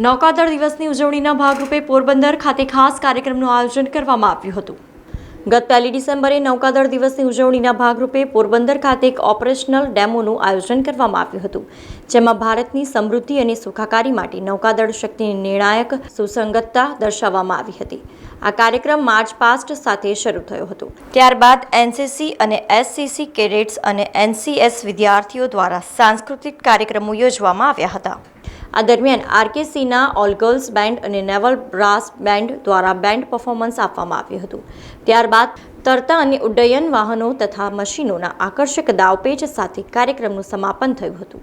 નૌકાદળ દિવસની ઉજવણીના ભાગરૂપે પોરબંદર ખાતે ખાસ કાર્યક્રમનું આયોજન કરવામાં આવ્યું હતું. ગત પહેલી ડિસેમ્બરે નૌકાદળ દિવસની ઉજવણીના ભાગરૂપે પોરબંદર ખાતે એક ઓપરેશનલ ડેમોનું આયોજન કરવામાં આવ્યું હતું, જેમાં ભારતની સમૃદ્ધિ અને સુખાકારી માટે નૌકાદળ શક્તિની નિર્ણાયક, સુસંગતતા દર્શાવવામાં આવી હતી. આ કાર્યક્રમ માર્ચ પાસ્ટ સાથે શરૂ થયો હતો. ત્યારબાદ એનસીસી અને એસસીસી કેડેટ્સ અને એનસીએસ વિદ્યાર્થીઓ દ્વારા સાંસ્કૃતિક કાર્યક્રમો યોજવામાં આવ્યા હતા. આ દરમિયાન આરકેસીના ઓલ ગર્લ્સ બેન્ડ અને નેવલ બ્રાસ બેન્ડ દ્વારા બેન્ડ પરફોર્મન્સ આપવામાં આવ્યું હતું. ત્યારબાદ તરતા અને ઉડ્ડયન વાહનો તથા મશીનોના આકર્ષક દાવપેચ સાથે કાર્યક્રમનું સમાપન થયું હતું.